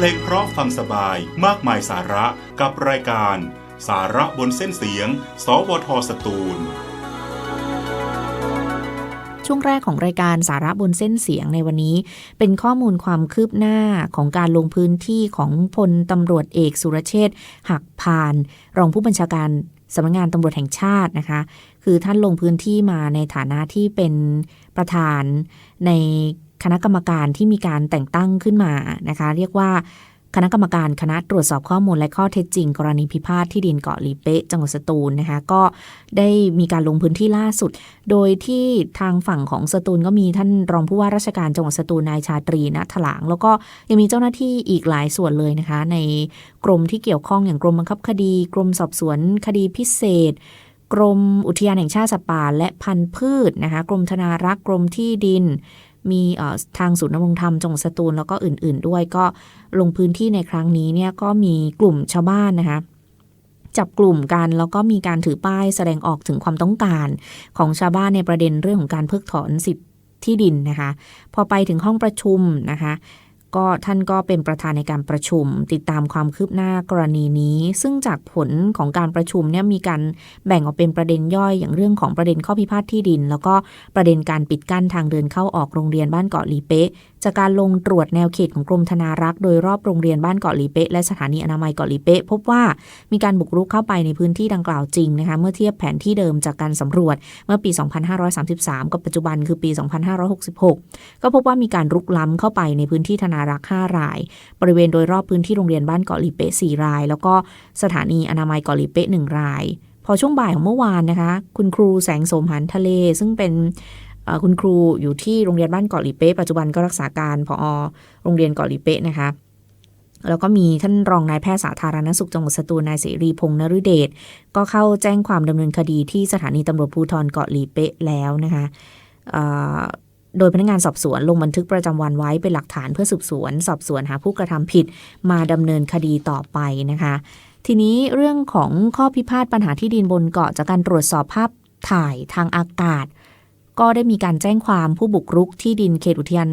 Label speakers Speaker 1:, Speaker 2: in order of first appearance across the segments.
Speaker 1: เพลงเพราะฟังสบายมากมายสาระกับรายการ สาระบนเส้นเสียง สวทสตูล
Speaker 2: ช่วงแรกของรายการสาระบนเส้นเสียงในวันนี้ เป็นข้อมูลความคืบหน้าของการลงพื้นที่ของพลตำรวจเอกสุรเชษฐหักพาน รองผู้บัญชาการสำนักงานตำรวจแห่งชาตินะคะ คือท่านลงพื้นที่มาในฐานะที่เป็นประธานใน คณะกรรมการที่มีการแต่งตั้งขึ้นมานะคะ เรียกว่าคณะกรรมการคณะตรวจสอบข้อมูลและข้อเท็จจริง กรณีพิพาทที่ดินเกาะลีเป๊ะจังหวัดสตูลนะคะก็ได้มีการลงพื้นที่ล่าสุด โดยที่ทางฝั่งของสตูลก็มีท่านรองผู้ว่าราชการจังหวัดสตูลนายชาตรีณถลาง แล้วก็ยังมีเจ้าหน้าที่อีกหลายส่วนเลยนะคะ ในกรมที่เกี่ยวข้องอย่างกรมบังคับคดี กรมสอบสวนคดีพิเศษ กรมอุทยานแห่งชาติสัตว์ป่าและพันธุ์พืชนะคะกรมธนารักษ์กรมที่ดิน มีทางศูนย์นำรงธรรมจังหวัดสตูลแล้วก็อื่น ๆ ด้วยก็ลงพื้นที่ในครั้งนี้เนี่ยก็มีกลุ่มชาวบ้านนะคะจับกลุ่มกันแล้วก็มีการถือป้ายแสดงออกถึงความต้องการ ของชาวบ้านในประเด็นเรื่องของการเพิกถอนสิทธิที่ดินนะคะ พอไปถึงห้องประชุมนะคะ ก็ท่านก็เป็นประธานในการประชุม ติดตามความคืบหน้ากรณีนี้ ซึ่งจากผลของการประชุมเนี่ยมีการแบ่งออกเป็นประเด็นย่อยอย่างเรื่องของประเด็นข้อพิพาทที่ดิน แล้วก็ประเด็นการปิดกั้นทางเดินเข้าออกโรงเรียนบ้านเกาะลีเป๊ะจากการลงตรวจแนวเขตของกรมธนารักษ์โดยรอบโรงเรียนบ้านเกาะลีเป๊ะและสถานีอนามัยเกาะลีเป๊ะพบว่ามีการบุกรุกเข้าไปในพื้นที่ดังกล่าวจริงนะคะเมื่อเทียบแผนที่เดิมจากการสำรวจเมื่อปี 2533 กับปัจจุบันคือปี 2566 ก็พบว่ามีการรุกล้ำเข้าไปในพื้นที่ธนารักษ์5ราย บริเวณโดยรอบพื้นที่โรงเรียนบ้านเกาะลีเป๊ะ4ราย แล้วก็สถานีอนามัยเกาะลีเป๊ะ1ราย พอช่วงบ่ายของเมื่อวานนะคะ คุณครูแสงโสมหันทะเล ซึ่งเป็น คุณครูอยู่ที่โรงเรียนบ้านเกาะหลีเป๊ะปัจจุบันก็รักษาการผอโรงเรียนเกาะหลีเป๊ะนะคะแล้วก็มีท่านรองนายแพทย์สาธารณสุขจังหวัดสตูลนายเสรีพงษ์นฤเดชก็เข้าแจ้งความดำเนินคดีที่สถานีตำรวจภูธรเกาะหลีเป๊ะแล้วนะคะโดยพนักงานสอบสวนลงบันทึกประจำวันไว้เป็นหลักฐานเพื่อสืบสวน สอบสวนหาผู้กระทำผิดมาดำเนินคดีต่อไปนะคะ ทีนี้เรื่องของข้อพิพาทปัญหาที่ดินบนเกาะจากการตรวจสอบภาพถ่ายทางอากาศ ก็ได้มีการแจ้งความผู้บุกรุกที่ดินเขตอุทยาน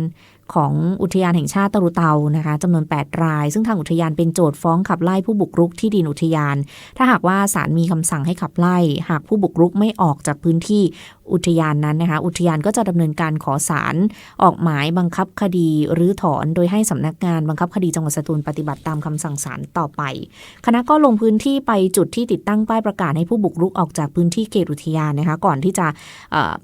Speaker 2: ของอุทยานแห่งชาติตะรุเตานะคะจำนวน 8 ราย ซึ่งทางอุทยานเป็นโจทย์ฟ้องขับไล่ผู้บุกรุกที่ดินอุทยาน ถ้าหากว่าศาลมีคำสั่งให้ขับไล่ หากผู้บุกรุกไม่ออกจากพื้นที่อุทยานนั้นนะคะ อุทยานก็จะดำเนินการขอศาลออกหมายบังคับคดีหรือถอนโดยให้สำนักงานบังคับคดีจังหวัดสตูลปฏิบัติตามคำสั่งศาลต่อไป คณะก็ลงพื้นที่ไปจุดที่ติดตั้งป้ายประกาศให้ผู้บุกรุกออกจากพื้นที่เขตอุทยานนะคะ ก่อนที่จะ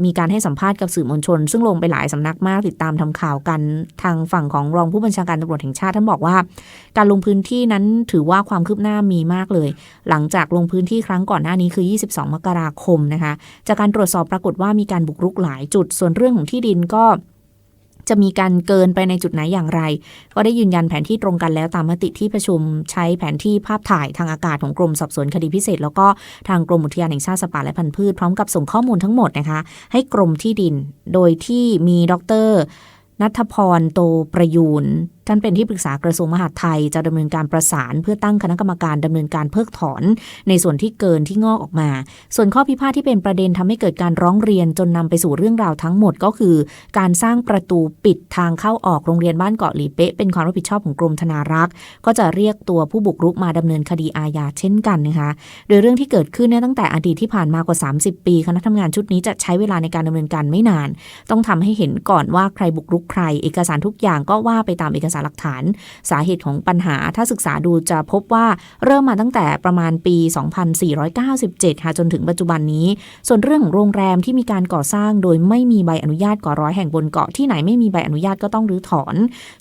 Speaker 2: มีการให้สัมภาษณ์กับสื่อมวลชน ซึ่งลงไปหลายสำนักมากติดตามทำข่าวกันทางฝั่งของรองผู้บัญชาการตำรวจแห่งชาติท่านบอกว่า การลงพื้นที่นั้นถือว่าความคืบหน้ามีมากเลย หลังจากลงพื้นที่ครั้งก่อนหน้านี้คือ 22 มกราคมนะคะ จากการตรวจสอบปรากฏว่ามีการบุกรุกหลายจุด ส่วนเรื่องของที่ดินก็จะมีการเกินไปในจุดไหนอย่างไร ก็ได้ยืนยันแผนที่ตรงกันแล้วตามมติที่ประชุมใช้แผนที่ภาพถ่ายทางอากาศของกรมสอบสวนคดีพิเศษ แล้วก็ทางกรมอุทยานแห่งชาติสัตว์ป่าและพันธุ์พืช พร้อมกับส่งข้อมูลทั้งหมดนะคะ ให้กรมที่ดิน โดยที่มีดร นัทพรโตประยูนท่านเป็นที่ปรึกษากระทรวงมหาดไทย จะดำเนินการประสาน เพื่อตั้งคณะกรรมการดำเนินการเพิกถอน ในส่วนที่เกินที่งอกออกมา ส่วนข้อพิพาทที่เป็นประเด็นทำให้เกิดการร้องเรียนจนนำไปสู่เรื่องราวทั้งหมดก็คือ การสร้างประตูปิดทางเข้าออกโรงเรียนบ้านเกาะหลีเป๊ะเป็นความรับผิดชอบของกรมธนารักษ์ ก็จะเรียกตัวผู้บุกรุกมาดำเนินคดีอาญาเช่นกันนะคะ โดยเรื่องที่เกิดขึ้นเนี่ยตั้งแต่อดีตที่ผ่านมากว่า 30 ปีคณะทำงานชุดนี้จะใช้เวลาในการดำเนินการไม่นาน ต้องทำให้เห็นก่อนว่าใครบุกรุกใคร เอกสารทุกอย่างก็ว่าไปตามเอกสารหลักฐาน สาเหตุของปัญหาถ้าศึกษาดูจะพบว่าเริ่มมาตั้งแต่ประมาณปี 2497 ค่ะจนถึงปัจจุบันนี้ ส่วนเรื่องโรงแรมที่มีการก่อสร้างโดยไม่มีใบอนุญาตก่อร้อยแห่งบนเกาะที่ไหนไม่มีใบอนุญาตก็ต้องรื้อถอน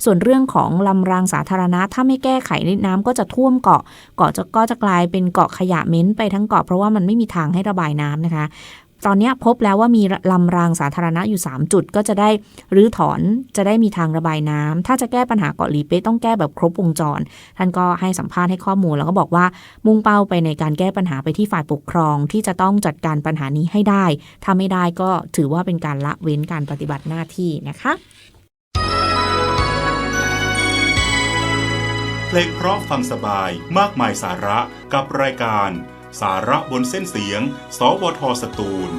Speaker 2: ส่วนเรื่องของลำรางสาธารณะถ้าไม่แก้ไขน้ำก็จะท่วมเกาะ เกาะจะก็จะกลายเป็นเกาะขยะเม้นไปทั้งเกาะเพราะว่ามันไม่มีทางให้ระบายน้ำนะคะ ตอนนี้พบแล้วว่ามีลำรางสาธารณะอยู่ 3 จุด ก็จะได้รื้อถอนจะได้มีทางระบายน้ำถ้าจะแก้ปัญหาเกาะลีเป้ต้องแก้แบบครบวงจร ท่านก็ให้สัมภาษณ์ให้ข้อมูลแล้วก็บอกว่ามุ่งเป้าไปในการแก้ปัญหาไปที่ฝ่ายปกครอง ที่จะต้องจัดการปัญหานี้ให้ได้ ถ้าไม่ได้ก็ถือว่าเป็นการละเว้นการปฏิบัติหน้าที่นะคะ
Speaker 1: เพลงเพราะฟังสบายมากมายสาระกับรายการ สาระบนเส้นเสียง สวทสตูล